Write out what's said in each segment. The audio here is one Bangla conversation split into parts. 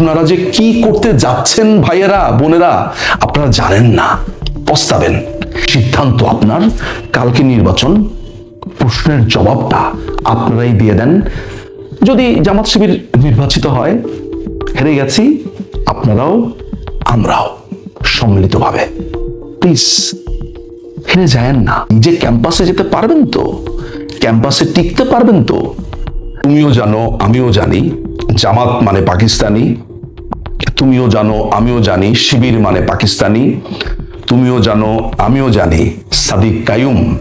আপনারা যে কি করতে যাচ্ছেন ভাইয়েরা, বোনেরা, আপনারা জানেন না। পস্তাবেন। সিদ্ধান্ত আপনার। কালকে নির্বাচন, প্রশ্নের জবাবটা আপনারাই দিয়ে দেন। যদি জামাত শিবির নির্বাচিত হয়, হেরে গেছি, আপনারাও, আমরাও সম্মিলিতভাবে। প্লিজ, হেরে যায়েন না। নিজে ক্যাম্পাসে যেতে পারবেন তো, ক্যাম্পাসে টিকতে পারবেন তো, তুমিও জানো, আমিও জানি, জামাত মানে পাকিস্তানি। তুমিও জানো, আমিও জানি, শিবির মানে পাকিস্তানি। তুমিও জানো, আমিও জানি, সাদিক কায়ুম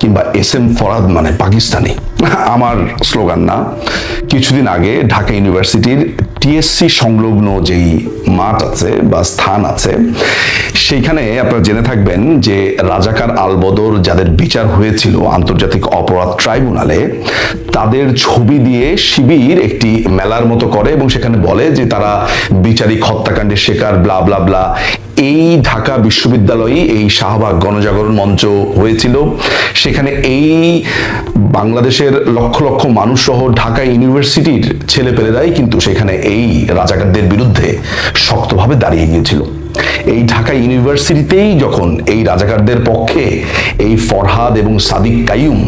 কিংবা এস এম ফরাদ মানে পাকিস্তানি। আমার স্লোগান না। কিছুদিন আগে ঢাকা ইউনিভার্সিটির টিএসসি সংলগ্ন যেই মাঠ আছে বা স্থান আছে, সেইখানে আপনারা জেনে থাকবেন যে রাজাকার আলবদর যাদের বিচার হয়েছিল আন্তর্জাতিক অপরাধ ট্রাইব্যুনালে, তাদের ছবি দিয়ে শিবির একটি মেলার মতো করে এবং সেখানে বলে যে তারা বিচারিক হত্যাকাণ্ডের শিকার, ব্লা ব্লা ব্লা এই ঢাকা বিশ্ববিদ্যালয়ে এই শাহবাগ গণজাগরণ মঞ্চ হয়েছিল। সেখানে এই বাংলাদেশের লক্ষ লক্ষ মানুষ সহ ঢাকা ইউনিভার্সিটির ছেলে ছেলেপেলেরাই কিন্তু সেখানে এই রাজাকারদের বিরুদ্ধে শক্তভাবে দাঁড়িয়ে গিয়েছিল। এই ঢাকা ইউনিভার্সিটিতেই যখন এই রাজাকারদের পক্ষে এই ফরহাদ এবং সাদিক কাইম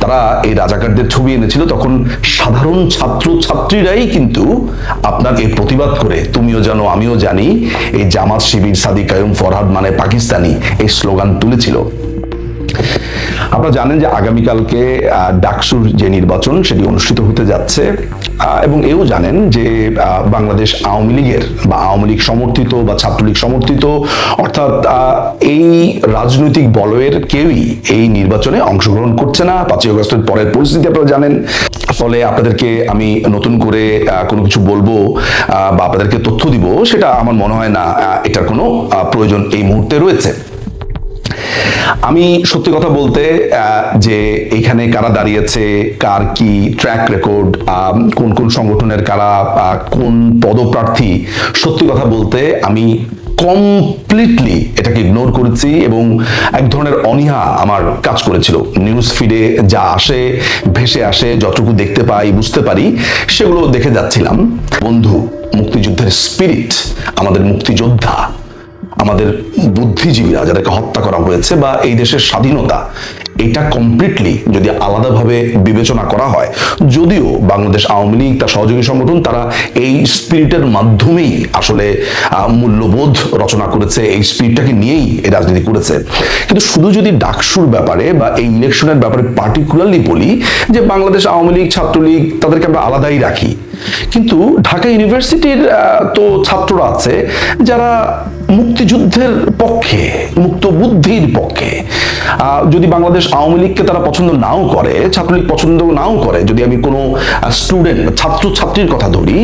তারা এই রাজাকারদের ছবি এনেছিল, তখন সাধারণ ছাত্র ছাত্রীরাই কিন্তু আপনার এই প্রতিবাদ করে, তুমিও জানো, আমিও জানি, এই জামাত শিবির সাদিক কাইম ফরহাদ মানে পাকিস্তানি, এই স্লোগান তুলেছিল। আপনারা জানেন যে আগামীকালকে ডাকসুর যে নির্বাচন সেটি অনুষ্ঠিত হতে যাচ্ছে এবং এও জানেন যে বাংলাদেশ আওয়ামী লীগের বা আওয়ামী লীগ সমর্থিত বা ছাত্রলীগ সমর্থিত, অর্থাৎ এই রাজনৈতিক বলয়ের কেউই এই নির্বাচনে অংশগ্রহণ করছে না। পাঁচই অগস্টের পরের পরিস্থিতি আপনারা জানেন। ফলে আপনাদেরকে আমি নতুন করে কোনো কিছু বলব বা আপনাদেরকে তথ্য দিব, সেটা আমার মনে হয় না এটার কোনো প্রয়োজন এই মুহূর্তে রয়েছে। আমি সত্যি কথা বলতে যে এখানে কারা দাঁড়িয়েছে, কার কি ট্র্যাক রেকর্ড কোন কোন সংগঠনের কারা কোন পদপ্রার্থী, সত্যি কথা বলতে আমি কমপ্লিটলি এটাকে ইগনোর করেছি এবং এক ধরনের অনীহা আমার কাজ করেছিল। নিউজ ফিডে যা আসে, ভেসে আসে, যতটুকু দেখতে পাই, বুঝতে পারি, সেগুলো দেখে যাচ্ছিলাম। বন্ধু, মুক্তিযুদ্ধের স্পিরিট আমাদের মুক্তিযোদ্ধা। আমাদের বুদ্ধিজীবীরা যাদেরকে হত্যা করা হয়েছে বা এই দেশের স্বাধীনতা, এটা কমপ্লিটলি যদি আলাদাভাবে বিবেচনা করা হয়, যদিও বাংলাদেশ আওয়ামী লীগ, তার সহযোগী সংগঠন, তারা এই স্পিরিটের মাধ্যমেই আসলে মূল্যবোধ রচনা করেছে, এই স্পিরিটটাকে নিয়েই এই রাজনীতি করেছে। কিন্তু শুধু যদি ডাকসুর ব্যাপারে বা এই ইলেকশনের ব্যাপারে পার্টিকুলারলি বলি, যে বাংলাদেশ আওয়ামী লীগ, ছাত্রলীগ, তাদেরকে আমরা আলাদাই রাখি। কিন্তু ঢাকা ইউনিভার্সিটির তো ছাত্ররা আছে যারা মুক্তিযুদ্ধের পক্ষে মুক্ত বুদ্ধির পক্ষে যদি বাংলাদেশ আওয়ামী লীগকে তারা পছন্দ নাও করে, ছাত্রলীগ পছন্দ নাও করে, যদি আমি কোনো স্টুডেন্ট ছাত্র ছাত্রীর কথা ধরি,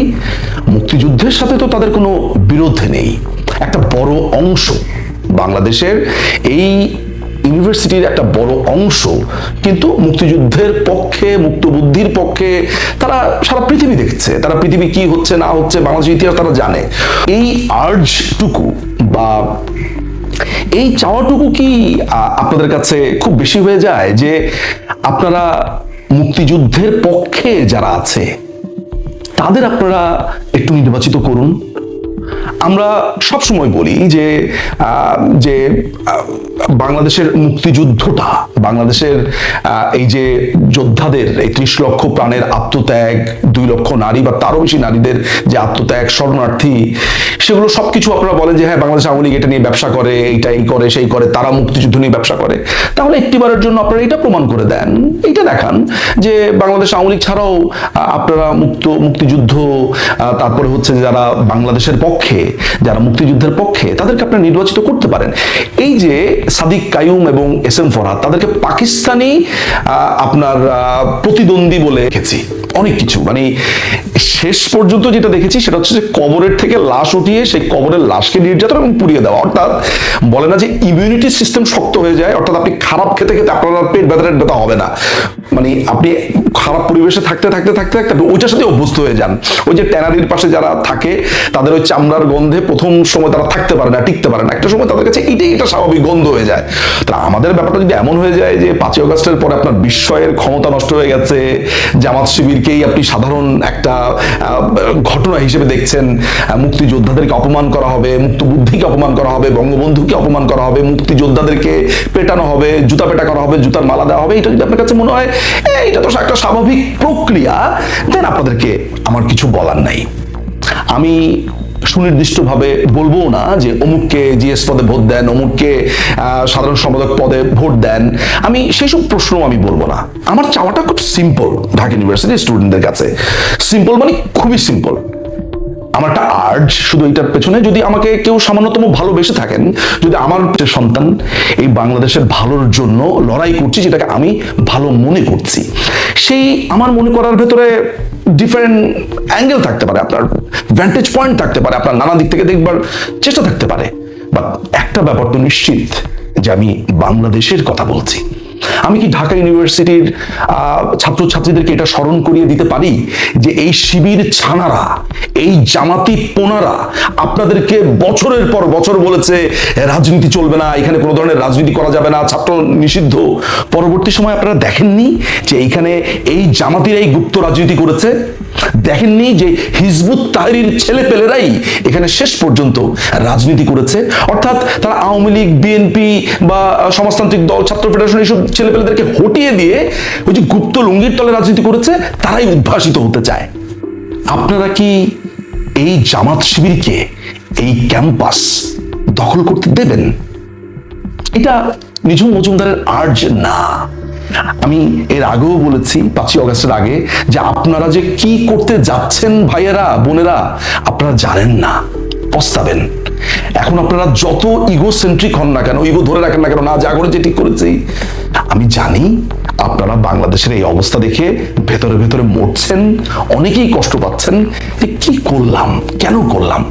মুক্তিযুদ্ধের সাথে তো তাদের কোনো বিরোধ নেই। একটা বড় অংশ বাংলাদেশের এই ইউনিভার্সিটির একটা বড় অংশ, কিন্তু মুক্তিযুদ্ধের পক্ষে মুক্ত বুদ্ধির পক্ষে তারা সারা পৃথিবী দেখছে। তারা পৃথিবী কি হচ্ছে, না হচ্ছে, বাংলাদেশের ইতিহাস তারা জানে। এই আর্জটুকু বা এই চাওয়াটুকু কি আপনাদের কাছে খুব বেশি হয়ে যায় যে আপনারা মুক্তিযুদ্ধের পক্ষে যারা আছে, তাদের আপনারা একটু নির্বাচিত করুন? আমরা সব সময় বলি যে যে বাংলাদেশের মুক্তিযুদ্ধটা, বাংলাদেশের এই যে যোদ্ধাদের এই ত্রিশ লক্ষ প্রাণের আত্মত্যাগ, দুই লক্ষ নারী বা তারও বেশি নারীদের যে আত্মত্যাগ, শরণার্থী, সেগুলো সব কিছু আপনারা বলেন যে হ্যাঁ বাংলাদেশ আওয়ামী লীগ এটা নিয়ে ব্যবসা করে, এইটা এই করে, সেই করে, তারা মুক্তিযুদ্ধ নিয়ে ব্যবসা করে। তাহলে একটিবারের জন্য আপনারা এটা প্রমাণ করে দেন, এইটা দেখান যে বাংলাদেশ আওয়ামী লীগ ছাড়াও আপনারা মুক্ত, মুক্তিযুদ্ধ তারপরে হচ্ছে যারা বাংলাদেশের পক্ষে যারা মুক্তিযুদ্ধের পক্ষে তাদেরকে আপনি নির্বাচিত করতে পারেন। এই যে সাদিক কায়ুম এবং এস এম ফরহাদ, তাদেরকে পাকিস্তানি আপনার প্রতিদ্বন্দ্বী বলে দেখেছি অনেক কিছু। মানে শেষ পর্যন্ত যেটা দেখেছি সেটা হচ্ছে যে কবরের থেকে লাশ উঠিয়ে সেই কবরের লাশকে নির্যাতন এবং পুড়িয়ে দেওয়া। অর্থাৎ বলে না যে ইমিউনিটি সিস্টেম শক্ত হয়ে যায়, অর্থাৎ আপনি খারাপ খেতে খেতে আপনার পেট ব্যথা ব্যথা হবে না। মানে আপনি খারাপ পরিবেশে থাকতে থাকতে থাকতে থাকতে ওইটার সাথে অভ্যস্ত হয়ে যান। ওই যে ট্যানারির পাশে যারা থাকে, তাদের ওই চামড়ার গন্ধে প্রথম সময় তারা থাকতে পারে না, টিকতে পারে না। একটা সময় তাদের কাছে এটাই এটা স্বাভাবিক গন্ধ হয়ে যায়। তা আমাদের ব্যাপারটা যদি এমন হয়ে যায় যে পাঁচই অগস্টের পরে আপনার বিস্ময়ের ক্ষমতা নষ্ট হয়ে গেছে, জামাত শিবির মুক্তিযুদ্ধকেই আপনি সাধারণ একটা ঘটনা হিসেবে দেখছেন মুক্তিযোদ্ধাদেরকে অপমান করা হবে, মুক্তবুদ্ধিকে অপমান করা হবে, বঙ্গবন্ধুকে অপমান করা হবে, মুক্তিযোদ্ধাদেরকে পেটানো হবে, জুতা পেটা করা হবে, জুতার মালা দেওয়া হবে, এটা যদি আপনার কাছে মনে হয় এটা তো একটা স্বাভাবিক প্রক্রিয়া, দেন আপনাদেরকে আমার কিছু বলার নাই। আমি সুনির্দিষ্টভাবে বলব না যে অমুককে জিএস পদে ভোট দেন, অমুককে সাধারণ সম্পাদক পদে ভোট দেন। আমি সেই সব প্রশ্ন আমি বলব না। আমার চাওয়াটা খুব সিম্পল ঢাকা ইউনিভার্সিটির স্টুডেন্টদের কাছে। সিম্পল মানে খুবই সিম্পল আমার একটা আর্জ শুধু এটার পেছনে, যদি আমাকে কেউ সামান্যতম ভালোবেসে থাকেন, যদি আমার যে সন্তান এই বাংলাদেশের ভালোর জন্য লড়াই করছি, যেটাকে আমি ভালো মনে করছি, সেই আমার মনে করার ভেতরে ডিফারেন্ট অ্যাঙ্গেল থাকতে পারে, আপনার ভ্যান্টেজ পয়েন্ট থাকতে পারে, আপনার নানা দিক থেকে দেখবার চেষ্টা থাকতে পারে। বা একটা ব্যাপার তো নিশ্চিত যে আমি বাংলাদেশের কথা বলছি। আমি কি ঢাকা ইউনিভার্সিটির ছাত্রছাত্রীদেরকে এটা স্মরণ করিয়ে দিতে পারি যে এই শিবির ছানারা, এই জামাতি পোনারা আপনাদেরকে বছরের পর বছর বলেছে, রাজনীতি চলবে না, এখানে কোনো ধরনের রাজনীতি করা যাবে না, ছাত্র নিষিদ্ধ। পরবর্তী সময় আপনারা দেখেননি যে এইখানে এই জামাতিরাই গুপ্ত রাজনীতি করেছে? দেখেননি যে হিজবুত তাহরির ছেলে পেলেরাই এখানে শেষ পর্যন্ত রাজনীতি করেছে। অর্থাৎ তারা আওয়ামী লীগ, বিএনপি বা সমাজতান্ত্রিক দল, ছাত্র ফেডারেশন এইসব ছেলে পেলেদেরকে হটিয়ে দিয়ে ওই যে গুপ্ত লুঙ্গির তলে রাজনীতি করেছে, তারাই উদ্ভাসিত হতে চায়। আপনারা কি এই জামাত শিবিরকে এই ক্যাম্পাস দখল করতে দেবেন? এটা নিঝুম মজুমদারের আর্জ না। আমি এর আগেও বলেছি, পাঁচই অগস্টের আগে, যে আপনারা যে কি করতে যাচ্ছেন ভাইয়েরা, বোনেরা, আপনারা জানেন না, পস্তাবেন। এখন আপনারা যত ইগো সেন্ট্রিক হন না কেন ইগো ধরে রাখেন না কেন, না, যা করেছি, ঠিক করেছি। আমি জানি আপনারা বাংলাদেশের এই অবস্থা দেখে ভেতরে ভেতরে মরছেন, অনেকেই কষ্ট পাচ্ছেন, যে কি করলাম, কেন করলাম?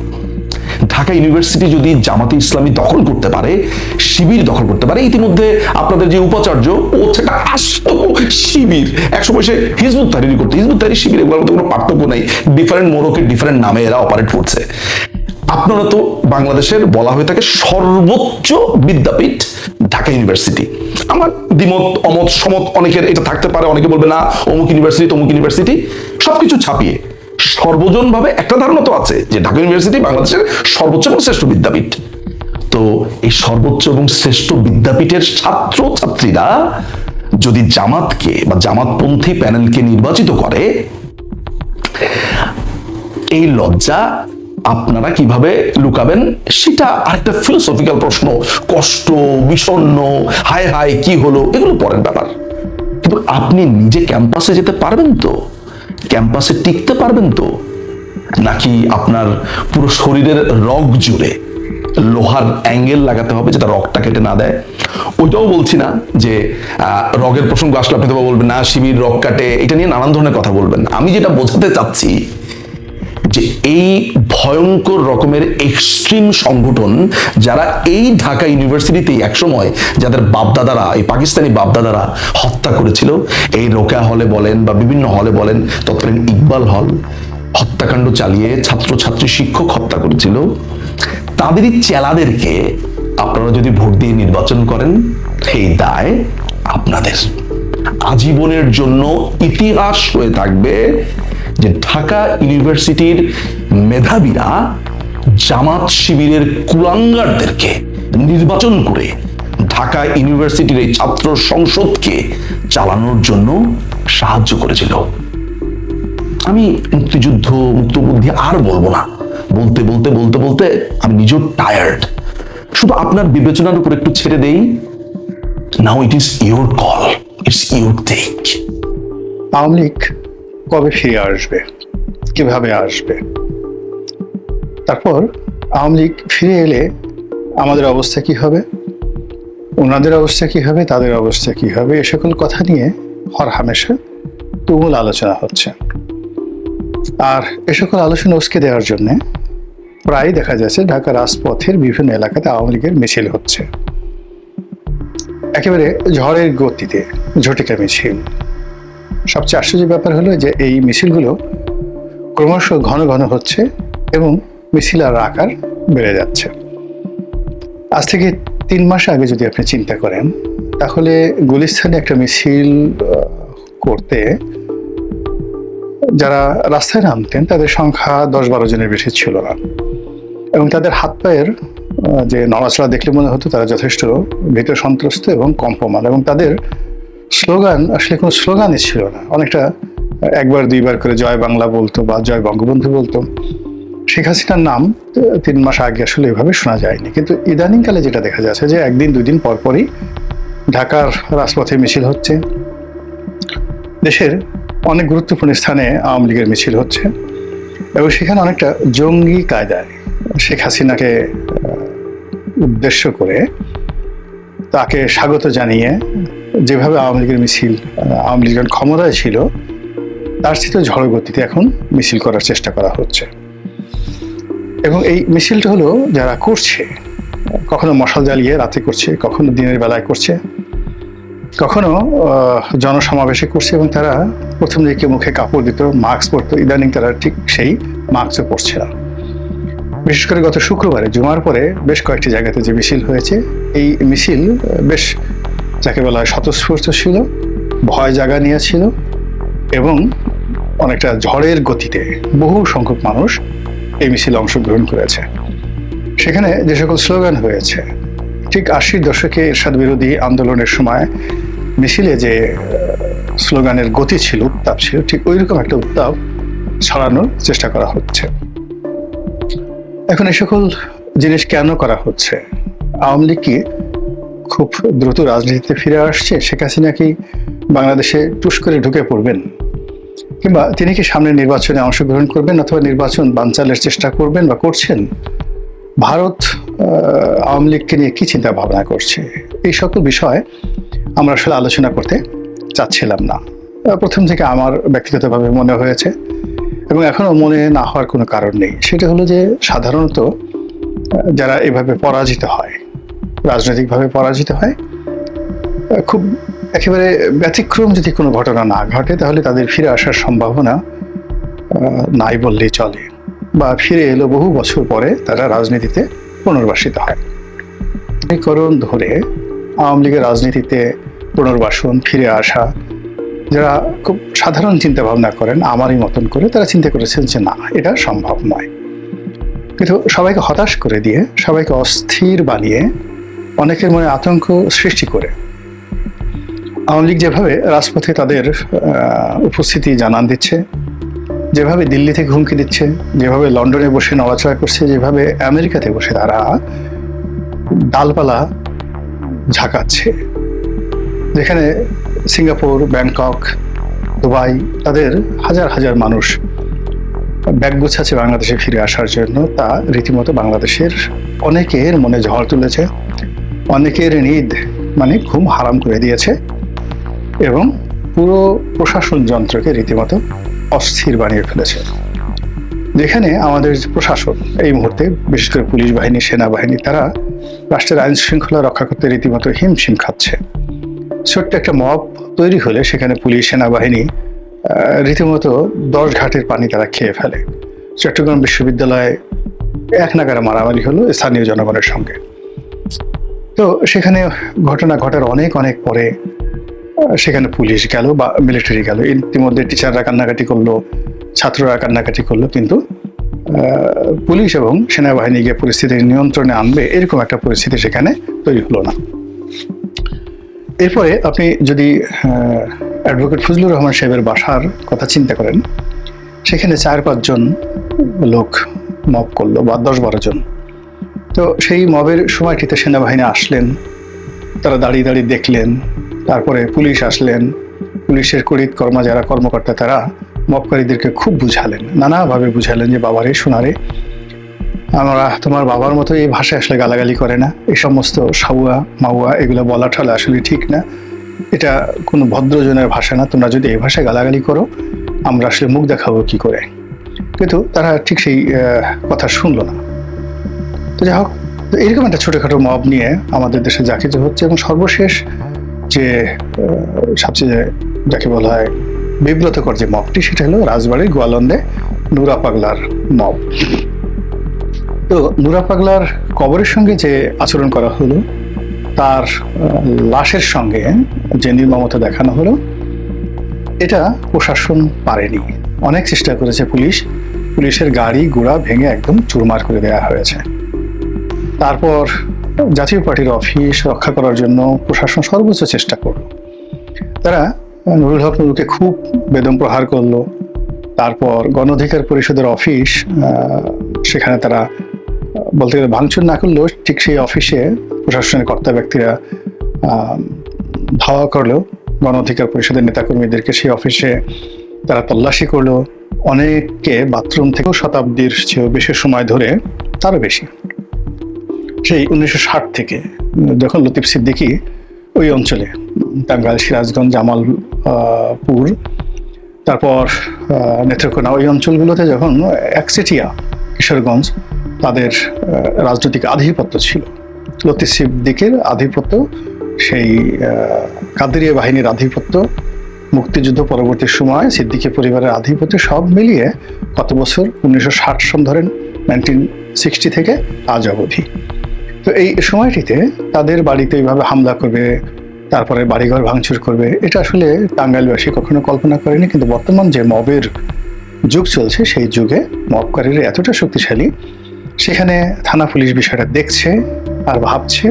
ঢাকা ইউনিভার্সিটি যদি জামাতে ইসলামী দখল করতে পারে, শিবির দখল করতে পারে, ইতিমধ্যে আপনাদের যে উপাচার্য, ও হচ্ছে একটা আস্ত শিবির। একসময় সে হিজবুত তাহরিরি করতে। হিজবুত তাহরির শিবির এগুলোর মধ্যে কোনো পার্থক্য নেই। ডিফারেন্ট মোড়কে ডিফারেন্ট নামে এরা অপারেট করছে। আপনারা তো বাংলাদেশের বলা হয়ে থাকে সর্বোচ্চ বিদ্যাপীঠ ঢাকা ইউনিভার্সিটি। আমার দ্বিমত, অমত, সমত অনেকের এটা থাকতে পারে। অনেকে বলবে, না, অমুক ইউনিভার্সিটি, তমুক ইউনিভার্সিটি। সবকিছু ছাপিয়ে সর্বজন ভাবে একটা ধারণা তো আছে যে ঢাকা ইউনিভার্সিটি বাংলাদেশের সর্বোচ্চ এবং শ্রেষ্ঠ বিদ্যাপীঠ। তো এই সর্বোচ্চ এবং শ্রেষ্ঠ বিদ্যাপীঠের ছাত্র ছাত্রীরা যদি জামাতকে বা জামাতপন্থী প্যানেলকে নির্বাচিত করে, এই লজ্জা আপনারা কীভাবে লুকাবেন? সেটা আরেকটা ফিলোসফিক্যাল প্রশ্ন। কষ্ট, বিষণ্ণ, হায় হায়, কি হলো? এগুলো পরের ব্যাপার। কিন্তু আপনি নিজে ক্যাম্পাসে যেতে পারবেন তো? ক্যাম্পাসে টিকতে পারবেন তো? নাকি আপনার পুরো শরীরের রগ জুড়ে লোহার অ্যাঙ্গেল লাগাতে হবে যেটা রগটা কেটে না দেয়? ওইটাও বলছি না যে রগের প্রসঙ্গ আসলে আপনি তো বলবেন, না, শিবির রগ কাটে। এটা নিয়ে নানান ধরনের কথা বলবেন। আমি যেটা বোঝাতে চাচ্ছি যে এই ভয়ঙ্কর রকমের এক্সট্রিম সংগঠন যারা এই ঢাকা ইউনিভার্সিটিতেই একসময় যাদের বাপদাদারা, এই পাকিস্তানি বাপদাদারা হত্যা করেছিল, এই রোকা হলে বলেন বা বিভিন্ন হলে বলেন, তৎকালীন ইকবাল হল হত্যাকাণ্ড চালিয়ে ছাত্রছাত্রী শিক্ষক হত্যা করেছিল, তাদেরই চেলাদেরকে আপনারা যদি ভোট দিয়ে নির্বাচন করেন, এই দায় আপনাদের। আজীবনের জন্য ইতিহাস হয়ে থাকবে যে ঢাকা ইউনিভার্সিটির মেধাবীরা জামাত শিবিরের কুলাঙ্গারদেরকে নির্বাচন করে ঢাকা ইউনিভার্সিটির এই ছাত্র সংসদকে চালানোর জন্য সাহায্য করেছিল। আমি মুক্তিযুদ্ধ, মুক্তবুদ্ধি আর বলব না। বলতে বলতে বলতে বলতে আমি নিজেও টায়ার্ড শুধু আপনার বিবেচনার উপর একটু ছেড়ে দেই। Now it is your call it's your take Awami League কবে ফিরে আসবে? কীভাবে আসবে? তারপর আওয়ামী লীগ ফিরে এলে আমাদের অবস্থা কি হবে? ওনাদের অবস্থা কি হবে? তাদের অবস্থা কি হবে? এ সকল কথা নিয়ে হর হামেশা তুমুল আলোচনা হচ্ছে। আর এ সকল আলোচনা উস্কে দেওয়ার জন্য প্রায় দেখা যাচ্ছে ঢাকা রাজপথের বিভিন্ন এলাকাতে আওয়ামী লীগের মিছিল হচ্ছে। একেবারে ঝড়ের গতিতে ঝটিকা মিছিল। সবচেয়ে আশ্চর্য ব্যাপার হলো যে এই মিছিলগুলো ক্রমশ ঘন ঘন হচ্ছে এবং মিছিল আর আকার বেড়ে যাচ্ছে। আজ থেকে তিন মাস আগে যদি আপনি চিন্তা করেন, তাহলে গুলিস্তানে একটা মিছিল করতে যারা রাস্তায় নামতেন, তাদের সংখ্যা দশ বারো জনের বেশি ছিল না। এবং তাদের হাত পায়ের যে নড়াচড়া দেখলে মনে হতো তারা যথেষ্ট ভীত সন্ত্রস্ত এবং কম্পমান। এবং তাদের স্লোগান আসলে কোনো স্লোগানই ছিল না। অনেকটা একবার, দুইবার করে জয় বাংলা বলতো বা জয় বঙ্গবন্ধু বলতো। শেখ হাসিনার নাম তিন মাস আগে আসলে এভাবে শোনা যায়নি। কিন্তু ইদানিংকালে যেটা দেখা যাচ্ছে যে একদিন দুই দিন পর ঢাকার রাজপথে মিছিল হচ্ছে। দেশের অনেক গুরুত্বপূর্ণ স্থানে আওয়ামী লীগের মিছিল হচ্ছে এবং সেখানে অনেকটা জঙ্গি কায়দায় শেখ হাসিনাকে উদ্দেশ্য করে তাকে স্বাগত জানিয়ে যেভাবে আওয়ামী লীগের মিছিল আওয়ামী লীগ যখন ক্ষমতায় ছিল, তার চেয়ে ঝড় গতিতে এখন মিছিল করার চেষ্টা করা হচ্ছে। এবং এই মিছিলটা হলো যারা করছে, কখনো মশাল জ্বালিয়ে রাতে করছে, কখনো দিনের বেলায় করছে, কখনো জনসমাবেশে করছে এবং তারা প্রথম দিকে মুখে কাপড় দিত, মাস্ক পরতো, ইদানিং তারা ঠিক সেই মাস্কও পরছে না। বিশেষ করে গত শুক্রবারে, জুমার পরে বেশ কয়েকটি জায়গাতে যে মিছিল হয়েছে, এই মিছিল বেশ যাকে বলা হয় স্বতঃস্ফূর্ত ছিল, ভয় জাগা নিয়েছিল এবং অনেকটা ঝড়ের গতিতে বহু সংখ্যক মানুষ এই মিছিলে অংশগ্রহণ করেছে। সেখানে যে সকল স্লোগান হয়েছে, ঠিক আশির দশকে এরশাদ বিরোধী আন্দোলনের সময় মিছিলে যে স্লোগানের গতি ছিল, উত্তাপ ছিল, ঠিক ওই রকম একটা উত্তাপ ছড়ানোর চেষ্টা করা হচ্ছে। এখন এই সকল জিনিস কেন করা হচ্ছে? আওয়ামী লীগ কি খুব দ্রুত রাজনীতিতে ফিরে আসছে, শেখ হাসিনা কি বাংলাদেশে টুস করে ঢুকে পড়বেন? কিংবা তিনি কি সামনে নির্বাচনে অংশগ্রহণ করবেন অথবা নির্বাচন বানচালের চেষ্টা করবেন বা করছেন? ভারত আওয়ামী লীগকে নিয়ে কি চিন্তা ভাবনা করছে? এই সকল বিষয় আমরা আসলে আলোচনা করতে চাচ্ছিলাম না। প্রথম থেকে আমার ব্যক্তিগতভাবে মনে হয়েছে এবং এখনও মনে না হওয়ার কোনো কারণ নেই। সেটা হলো যে সাধারণত যারা এভাবে পরাজিত হয় রাজনৈতিকভাবে পরাজিত হয়। খুব একেবারে ব্যতিক্রম যদি কোনো ঘটনা না ঘটে, তাহলে তাদের ফিরে আসার সম্ভাবনা নাই বললেই চলে বা ফিরে এলো বহু বছর পরে তারা রাজনীতিতে পুনর্বাসিত হয়। করণ ধরে আওয়ামী লীগের রাজনীতিতে পুনর্বাসন, ফিরে আসা, যারা খুব সাধারণ চিন্তা ভাবনা করেন, আমারই মতন করে তারা চিন্তা করেছেন যে না, এটা সম্ভব নয়। কিন্তু সবাইকে হতাশ করে দিয়ে, সবাইকে অস্থির বানিয়ে অনেকের মনে আতঙ্ক সৃষ্টি করে। আওয়ামী লীগ যেভাবে রাজপথে তাদের উপস্থিতি জানান দিচ্ছে, যেভাবে দিল্লি থেকে হুমকি দিচ্ছে, যেভাবে লন্ডনে বসে নড়াচড়া করছে, যেভাবে আমেরিকাতে বসে তারা ডালপালা ঝাঁকাচ্ছে। যেখানে সিঙ্গাপুর, ব্যাংকক, দুবাই তাদের হাজার হাজার মানুষ ব্যাগ গুছাচ্ছে বাংলাদেশে ফিরে আসার জন্য। তা রীতিমতো বাংলাদেশের অনেকের মনে ঝড় তুলেছে। অনেকের নিদ মানে ঘুম হারাম করে দিয়েছে এবং পুরো প্রশাসন যন্ত্রকে রীতিমতো অস্থির বানিয়ে ফেলেছে। যেখানে আমাদের প্রশাসন এই মুহূর্তে, বিশেষ করে পুলিশ বাহিনী, সেনাবাহিনী, তারা রাষ্ট্রের আইন শৃঙ্খলা রক্ষা করতে রীতিমতো হিমশিম খাচ্ছে। ছোট্ট একটা মব তৈরি হলে সেখানে পুলিশ, সেনাবাহিনী রীতিমতো দশ ঘাটের পানি তারা খেয়ে ফেলে। চট্টগ্রাম বিশ্ববিদ্যালয়ে এক নাগারে মারামারি হলো স্থানীয় জনগণের সঙ্গে। তো সেখানে ঘটনা ঘটার অনেক অনেক পরে সেখানে পুলিশ গেল বা মিলিটারি গেল। ইতিমধ্যে টিচাররা কান্নাকাটি করল, ছাত্ররা কান্নাকাটি করল, কিন্তু পুলিশ এবং সেনাবাহিনী গিয়ে পরিস্থিতি নিয়ন্ত্রণে আনবে এরকম একটা পরিস্থিতি সেখানে তৈরি হলো না। এরপরে আপনি যদি অ্যাডভোকেট ফজলুর রহমান সাহেবের বাসার কথা চিন্তা করেন, সেখানে চার পাঁচজন লোক মপ করল বা দশ বারো জন। তো সেই মবের সময়টিতে সেনাবাহিনী আসলেন। তারা দাঁড়িয়ে দাঁড়িয়ে দেখলেন। তারপরে পুলিশ আসলেন। পুলিশের কর্মা যারা কর্মকর্তা, তারা মবকারীদেরকে খুব বুঝালেন। নানাভাবে বুঝালেন যে, বাবারে শোনারে আমরা তোমার বাবার মতো এই ভাষায় আসলে গালাগালি করে না। এই সমস্ত সাউয়া, মাউয়া, এগুলো বলা ঠলা আসলে ঠিক না। এটা কোনো ভদ্রজনের ভাষা না। তোমরা যদি এই ভাষায় গালাগালি করো, আমরা আসলে মুখ দেখাবো কি করে? কিন্তু তারা ঠিক সেই কথা শুনলো না। তো যাই হোক এরকম একটা ছোটোখাটো মব নিয়ে আমাদের দেশে যা কিছু হচ্ছে এবং সর্বশেষ যে সবচেয়ে যাকে বলা হয় বিব্রতকর যে মবটি সেটা হলো রাজবাড়ির গোয়ালন্দে নুরা পাগলার মব তো নুরা পাগলার কবরের সঙ্গে যে আচরণ করা হলো, তার লাশের সঙ্গে যে নির্মমতা দেখানো হলো, এটা প্রশাসন পারেনি। অনেক চেষ্টা করেছে পুলিশ। পুলিশের গাড়ি, ঘোড়া ভেঙে একদম চুরমার করে দেওয়া হয়েছে। তারপর জাতীয় পার্টির অফিস রক্ষা করার জন্য প্রশাসন সর্বোচ্চ চেষ্টা করল। তারা নুরুল হক নুরুকে খুব বেদম প্রহার করল। তারপর গণ অধিকার পরিষদের অফিস সেখানে তারা বলতে গেলে ভাঙচুর না করলেও ঠিক সেই অফিসে প্রশাসনের কর্তা ব্যক্তিরা ধাওয়া করল। গণ অধিকার পরিষদের নেতাকর্মীদেরকে সেই অফিসে তারা তল্লাশি করল। অনেককে বাথরুম থেকেও শতাব্দীর চেয়েও বেশি সময় ধরে তারও বেশি। সেই উনিশশো ষাট থেকে, যখন লতিফ সিদ্দিকী ওই অঞ্চলে টাঙ্গাইল সিরাজগঞ্জ জামালপুর তারপর নেত্রকোনা, ওই অঞ্চলগুলোতে যখন একচেটিয়া কিশোরগঞ্জ তাদের রাজনৈতিক আধিপত্য ছিল। লতিফ সিদ্দিকের আধিপত্য, সেই কাদেরিয়া বাহিনীর আধিপত্য, মুক্তিযুদ্ধ পরবর্তী সময় সিদ্দিকী পরিবারের আধিপত্য সব মিলিয়ে কত বছর উনিশশো ষাট সন ধরেন নাইনটিন সিক্সটি থেকে আজ অবধি। তো এই সময়টিতে তাদের বাড়িতে এইভাবে হামলা করবে, তারপরে বাড়িঘর ভাঙচুর করবে, এটা আসলে টাঙ্গাইলবাসী কখনো কল্পনা করেনি, কিন্তু বর্তমান যে মবের যুগ চলছে, সেই যুগে মবকারীরা এতটা শক্তিশালী, সেখানে থানা পুলিশ বিষয়টা দেখছে আর ভাবছে,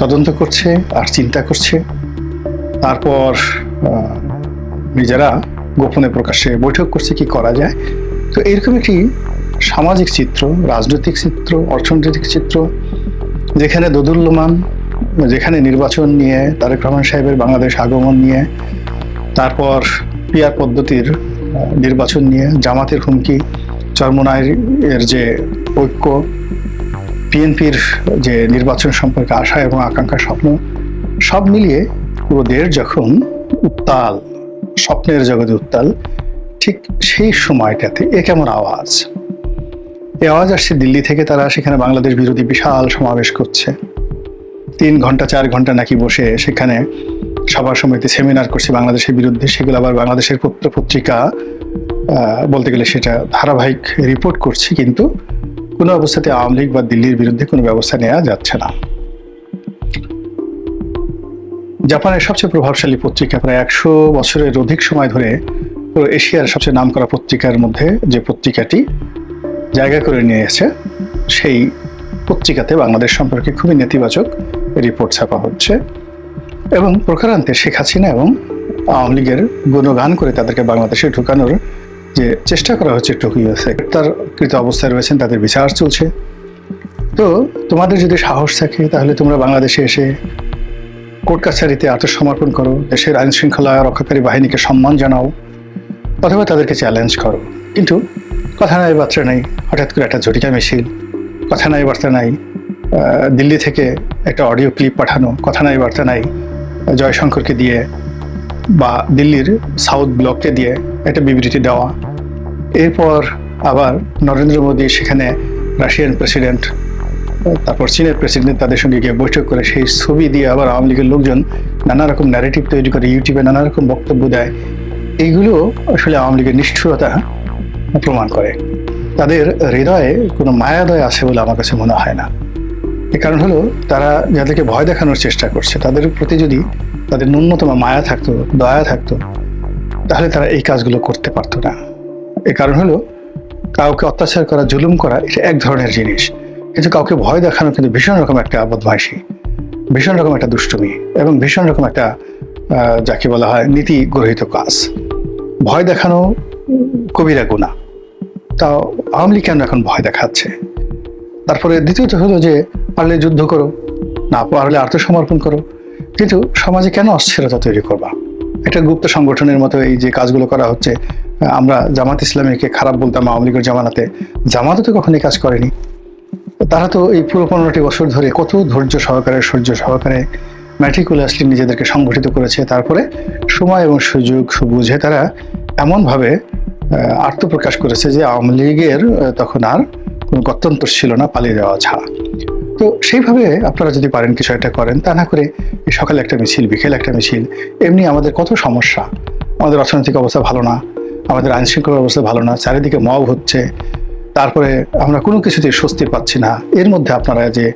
তদন্ত করছে আর চিন্তা করছে। তারপর নিজেরা গোপনে প্রকাশ্যে বৈঠক করছে কি করা যায়। তো এরকম একটি সামাজিক চিত্র, রাজনৈতিক চিত্র, অর্থনৈতিক চিত্র যেখানে দোদুল্যমান, যেখানে নির্বাচন নিয়ে, তারেক রহমান সাহেবের বাংলাদেশ আগমন নিয়ে, তারপর পিয়ার পদ্ধতির নির্বাচন নিয়ে, জামাতের হুমকি চরমনায়ের এর যে ঐক্য বিএনপির যে নির্বাচন সম্পর্কে আশা এবং আকাঙ্ক্ষা স্বপ্ন, সব মিলিয়ে পুরো দেশ যখন উত্তাল, স্বপ্নের জগতে উত্তাল, ঠিক সেই সময়টাতে এ কেমন আওয়াজ? এই আওয়াজ আসছে দিল্লি থেকে, তারা সেখানে বাংলাদেশ বিরোধী বিশাল সমাবেশ করছে। তিন ঘণ্টা, চার ঘণ্টা নাকি বসে সেখানে সবার সমিতি সেমিনার করছে বাংলাদেশের বিরুদ্ধে। সেগুলো আবার বাংলাদেশের পত্র পত্রিকা বলতে গেলে সেটা ধারাবাহিক রিপোর্ট করছে, কিন্তু কোনো অবস্থাতে আওয়ামী লীগ বা দিল্লির বিরুদ্ধে কোনো ব্যবস্থা নেওয়া যাচ্ছে না। জাপানের সবচেয়ে প্রভাবশালী পত্রিকা প্রায় একশো বছরের অধিক সময় ধরে এশিয়ার সবচেয়ে নামকরা পত্রিকার মধ্যে যে পত্রিকাটি জায়গা করে নিয়েছে সেই পত্রিকাতে বাংলাদেশ সম্পর্কে খুবই নেতিবাচক রিপোর্ট ছাপা হচ্ছে এবং প্রকারান্তে শেখ হাসিনা এবং আওয়ামী লীগের গুণগান করে তাদেরকে বাংলাদেশে ঢুকানোর যে চেষ্টা করা হচ্ছে টোকিওতে তার কৃত অবস্থায় রয়েছেন, তাদের বিচার চলছে। তো তোমাদের যদি সাহস থাকে, তাহলে তোমরা বাংলাদেশে এসে কোর্ট কাছারিতে আত্মসমর্পণ করো, দেশের আইন শৃঙ্খলা রক্ষাকারী বাহিনীকে সম্মান জানাও, অথবা তাদেরকে চ্যালেঞ্জ করো। কিন্তু কথা নাই, বার্তা নাই। হঠাৎ করে একটা ঝটিকা মিছিল, কথা নাই, বার্তা নাই। দিল্লি থেকে একটা অডিও ক্লিপ পাঠানো, কথা নাই, বার্তা নাই। জয়শঙ্করকে দিয়ে বা দিল্লির সাউথ ব্লককে দিয়ে একটা বিবৃতি দেওয়া। এরপর আবার নরেন্দ্র মোদী সেখানে রাশিয়ান প্রেসিডেন্ট, তারপর চীনের প্রেসিডেন্ট তাদের সঙ্গে গিয়ে বৈঠক করে সেই ছবি দিয়ে আবার আওয়ামী লীগের লোকজন নানা রকম ন্যারেটিভ তৈরি করে ইউটিউবে নানা রকম বক্তব্য দেয়। এইগুলো আসলে আওয়ামী লীগের নিষ্ঠুরতা প্রমাণ করে। তাদের হৃদয়ে কোনো মায়াদয় আছে বলে আমার কাছে মনে হয় না। এর কারণ হলো, তারা যাদেরকে ভয় দেখানোর চেষ্টা করছে, তাদের প্রতি যদি তাদের ন্যূনতম মায়া থাকতো, দয়া থাকতো, তাহলে তারা এই কাজগুলো করতে পারতো না। এ কারণ হলো, কাউকে অত্যাচার করা, জুলুম করা, এটা এক ধরনের জিনিস। কিন্তু কাউকে ভয় দেখানো কিন্তু ভীষণ রকম একটা বদমাইশি, ভীষণ রকম একটা দুষ্টুমি এবং ভীষণ রকম একটা যাকে বলা হয় নীতি গরহিত কাজ। ভয় দেখানো কবিরা গুণা তাও আওয়ামী কেন এখন ভয় দেখাচ্ছে? তারপরে দ্বিতীয়ত হলো যে, পারলে যুদ্ধ করো, না পারলে আত্মসমর্পণ করো। কিন্তু সমাজে কেন অস্থিরতা তৈরি করবা? একটা গুপ্ত সংগঠনের মতো এই যে কাজগুলো করা হচ্ছে, আমরা জামাত ইসলামীকে খারাপ বলতাম আওয়ামী লীগের জামানাতে, জামাতও তো কখনো এই কাজ করেনি। তারা তো এই পুরো পনেরোটি বছর ধরে কত ধৈর্য সহকারে, সহ্য সহকারে ম্যাট্রিকুলাসলি নিজেদেরকে সংগঠিত করেছে। তারপরে সময় এবং সুযোগ বুঝে তারা এমনভাবে আত্মপ্রকাশ করেছে যে আওয়ামী লীগের তখন আর কোনো গত্যন্তর ছিল না, পালিয়ে যাওয়া ছাড়া। তো সেইভাবে আপনারা যদি পারেন কিছু একটা করেন, তা না করে সকালে একটা মিছিল, বিকেলে একটা মিছিল, এমনি আমাদের কত সমস্যা। আমাদের অর্থনৈতিক অবস্থা ভালো না, আমাদের আইন শৃঙ্খলার অবস্থা ভালো না, চারিদিকে মব হচ্ছে, তারপরে আমরা কোনো কিছুতেই স্বস্তি পাচ্ছি না। এর মধ্যে আপনারা যে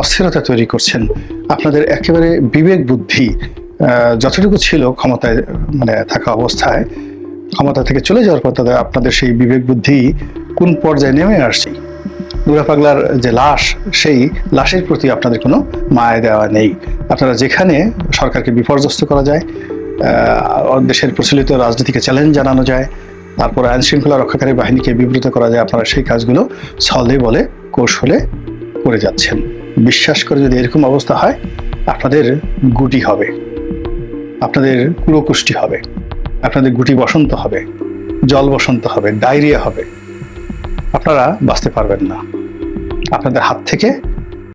অস্থিরতা তৈরি করছেন, আপনাদের একেবারে বিবেক বুদ্ধি যতটুকু ছিল ক্ষমতায় মানে থাকা অবস্থায় ক্ষমতা থেকে চলে যাওয়ার পর তাদের আপনাদের সেই বিবেক বুদ্ধি কোন পর্যায়ে নেমে আসছে? দুরা পাগলার যে লাশ, সেই লাশের প্রতি আপনাদের কোনো মায়া দেওয়া নেই। আপনারা যেখানে সরকারকে বিপর্যস্ত করা যায় দেশের প্রচলিত রাজনীতিকে চ্যালেঞ্জ জানানো যায়, তারপর আইন শৃঙ্খলা রক্ষাকারী বাহিনীকে বিব্রত করা যায়, আপনারা সেই কাজগুলো ছলে বলে কৌশলে করে যাচ্ছেন। বিশ্বাস করে যদি এরকম অবস্থা হয়, আপনাদের গুটি হবে। আপনাদের কুড়োকুষ্টি হবে। আপনাদের গুটি বসন্ত হবে, জল বসন্ত হবে, ডায়রিয়া হবে। আপনারা বাঁচতে পারবেন না। আপনাদের হাত থেকে